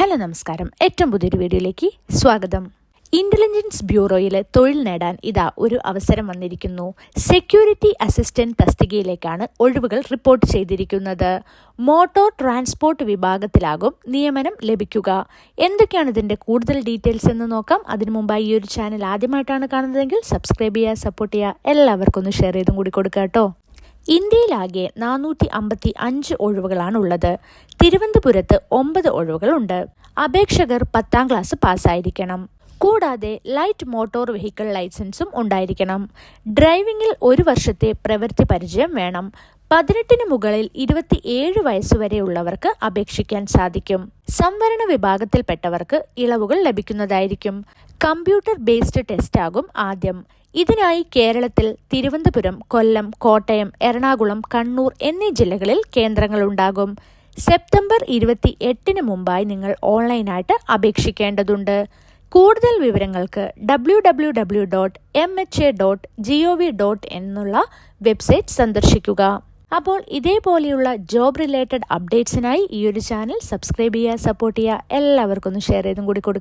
Hello നമസ്കാരം. ഏറ്റവും പുതിയൊരു വീഡിയോയിലേക്ക് സ്വാഗതം. ഇന്റലിജൻസ് ബ്യൂറോയിൽ തൊഴിൽ നേടാൻ ഇതാ ഒരു അവസരം വന്നിരിക്കുന്നു. സെക്യൂരിറ്റി അസിസ്റ്റന്റ് തസ്തികയിലേക്കാണ് ഒഴിവുകൾ റിപ്പോർട്ട് ചെയ്തിരിക്കുന്നത്. മോട്ടോർ ട്രാൻസ്പോർട്ട് വിഭാഗത്തിലാകും നിയമനം ലഭിക്കുക. എന്തൊക്കെയാണ് ഇതിന്റെ കൂടുതൽ ഡീറ്റെയിൽസ് എന്ന് നോക്കാം. അതിനു മുമ്പായി ഈ ഒരു ചാനൽ ആദ്യമായിട്ടാണ് കാണുന്നതെങ്കിൽ സബ്സ്ക്രൈബ് ചെയ്യുക സപ്പോർട്ട് ചെയ്യുക. എല്ലാവർക്കും ഒന്ന് ഷെയർ ചെയ്തും കൂടി കൊടുക്കുക കേട്ടോ. ഇന്ത്യയിലാകെ നാനൂറ്റി അമ്പത്തി അഞ്ച് ഒഴിവുകളാണ് ഉള്ളത് തിരുവനന്തപുരത്ത് ഒമ്പത് ഒഴിവുകളുണ്ട്. അപേക്ഷകർ പത്താം ക്ലാസ് പാസ്സായിരിക്കണം. കൂടാതെ ലൈറ്റ് മോട്ടോർ വെഹിക്കിൾ ലൈസൻസും ഉണ്ടായിരിക്കണം. ഡ്രൈവിംഗിൽ ഒരു വർഷത്തെ പ്രവൃത്തി പരിചയം വേണം. പതിനെട്ടിന് മുകളിൽ ഇരുപത്തിയേഴ് വയസ്സുവരെയുള്ളവർക്ക് അപേക്ഷിക്കാൻ സാധിക്കും. സംവരണ വിഭാഗത്തിൽപ്പെട്ടവർക്ക് ഇളവുകൾ ലഭിക്കുന്നതായിരിക്കും. കമ്പ്യൂട്ടർ ബേസ്ഡ് ടെസ്റ്റാകും ആദ്യം. ഇതിനായി കേരളത്തിൽ തിരുവനന്തപുരം കൊല്ലം കോട്ടയം എറണാകുളം കണ്ണൂർ എന്നീ ജില്ലകളിൽ കേന്ദ്രങ്ങളുണ്ടാകും സെപ്റ്റംബർ ഇരുപത്തി എട്ടിന് മുമ്പായി നിങ്ങൾ ഓൺലൈനായിട്ട് അപേക്ഷിക്കേണ്ടതുണ്ട്. കൂടുതൽ വിവരങ്ങൾക്ക് W W W dot M H A dot G O V dot എന്നുള്ള വെബ്സൈറ്റ് സന്ദർശിക്കുക. അപ്പോൾ ഇതേപോലെയുള്ള ജോബ് റിലേറ്റഡ് അപ്ഡേറ്റ്സിനായി ഈ ഒരു ചാനൽ സബ്സ്ക്രൈബ് ചെയ്യുക സപ്പോർട്ട് ചെയ്യുക എല്ലാവർക്കും ഒന്ന് ഷെയർ ചെയ്തും കൂടി കൊടുക്കുക.